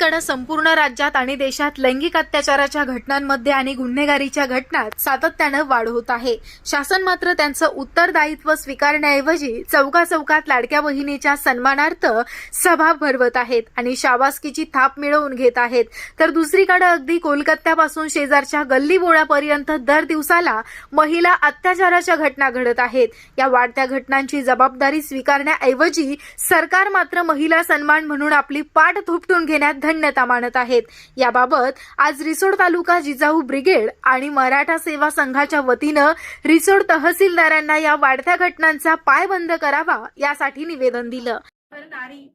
एकीकडे संपूर्ण राज्यात आणि देशात लैंगिक अत्याचाराच्या घटनांमध्ये आणि गुन्हेगारीच्या घटनात सातत्यानं वाढ होत आहे. शासन मात्र त्यांचं उत्तरदायित्व स्वीकारण्याऐवजी चौका चौकात लाडक्या बहिणीच्या सन्मानार्थ सभा भरवत आहेत आणि शाबासकीची थाप मिळवून घेत आहेत. तर दुसरीकडे अगदी कोलकात्यापासून शेजारच्या गल्ली बोळापर्यंत दर दिवसाला महिला अत्याचाराच्या घटना घडत आहेत. या वाढत्या घटनांची जबाबदारी स्वीकारण्याऐवजी सरकार मात्र महिला सन्मान म्हणून आपली पाठ थोपटून घेण्यात धन्यता मानत आहेत. याबाबत आज रिसोड तालुका जिजाऊ ब्रिगेड आणि मराठा सेवा संघाच्या वतीनं रिसोड तहसीलदारांना या वाढत्या घटनांचा पायबंद करावा यासाठी निवेदन दिलं. हर नारी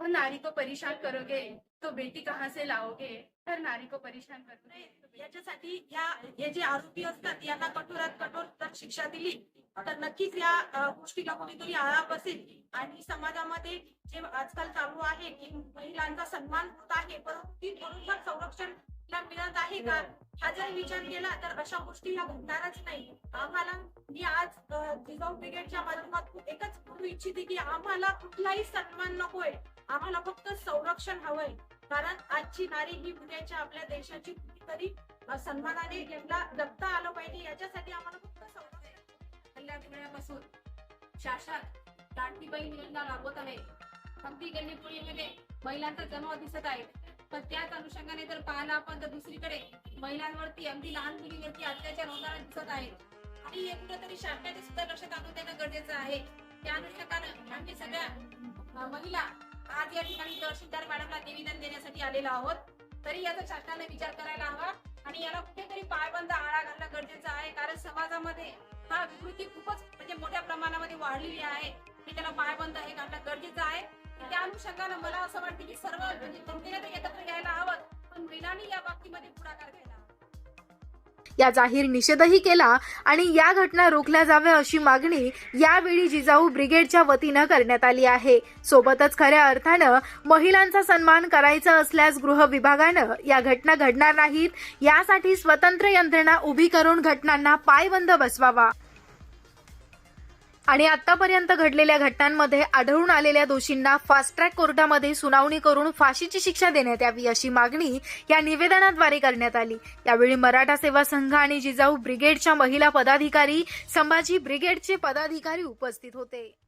हर नारी को परेशान करोगे तो बेटी कहाँ से लाओगे? हर नारी को परेशान करोगे. याच्यासाठी या हे जे आरोपी असतात यांना कठोरात कठोर शिक्षा दिली. तर नक्कीच या गोष्टीला कुठेतरी आळा बसेल. आणि समाजामध्ये जे आजकाल चालू आहे की महिलांचा सन्मान होत आहे परंतु ती बरोबर संरक्षण मिळत आहे का? हा. जर विचार केला तर अशा गोष्टी या घडणारच नाही. आम्हाला मी आज जिजाऊ ब्रिगेडच्या माध्यमातून एकच बोलू इच्छिते की आम्हाला कुठलाही सन्मान नकोय. आम्हाला फक्त संरक्षण हवंय. कारण आजची नारी ही उद्याच्या आपल्या देशाची कुठेतरी सन्मानाने यांना जगता आलं पाहिजे. शासक लाडकी बहीण योजना राबवत आहे. अगदी गल्लीपुळीमध्ये महिलांचा जमाव दिसत आहे. पण त्याच अनुषंगाने जर पाहिलं आपण तर दुसरीकडे महिलांवरती अगदी लहान मुलीवरती अत्याचार होताना दिसत आहेत. आणि हे कुठेतरी शासनाचे सुद्धा लक्ष आणून देणं गरजेचं आहे. त्या अनुषंगानं आम्ही सगळ्या महिला आज या ठिकाणी तहसीलदार मॅडमला निवेदन देण्यासाठी आलेलो आहोत. तरी याचा शासनाने विचार करायला हवा. आणि याला कुठेतरी पायबंद आळा घालणं गरजेचं आहे. कारण समाजामध्ये हा विकृती खूपच म्हणजे मोठ्या प्रमाणामध्ये वाढलेली आहे. की त्याला पायबंद हे घालणं गरजेचं आहे. त्या अनुषंगानं मला असं वाटतं की सर्व म्हणजे जनतेने तर एकत्र घ्यायला हवं. पण महिलांनी या बाबतीमध्ये पुढाकार या जाहीर निषेधही केला आणि या घटना रोखल्या जाव्या अशी मागणी यावेळी जिजाऊ ब्रिगेडच्या वतीनं करण्यात आली आहे. सोबतच खऱ्या अर्थानं महिलांचा सन्मान करायचा असल्यास गृह विभागानं या घटना घडणार नाहीत. यासाठी स्वतंत्र यंत्रणा उभी करून घटनांना पायबंद बसवावा. आणि आतापर्यंत घडलेल्या घटनांमध्ये आढळून आलेल्या दोषींना फास्ट ट्रॅक कोर्टामध्ये सुनावणी करून फाशीची शिक्षा देण्यात यावी अशी मागणी या निवेदनाद्वारे करण्यात आली. यावेळी मराठा सेवा संघ आणि जिजाऊ ब्रिगेडच्या महिला पदाधिकारी संभाजी ब्रिगेडचे पदाधिकारी उपस्थित होते.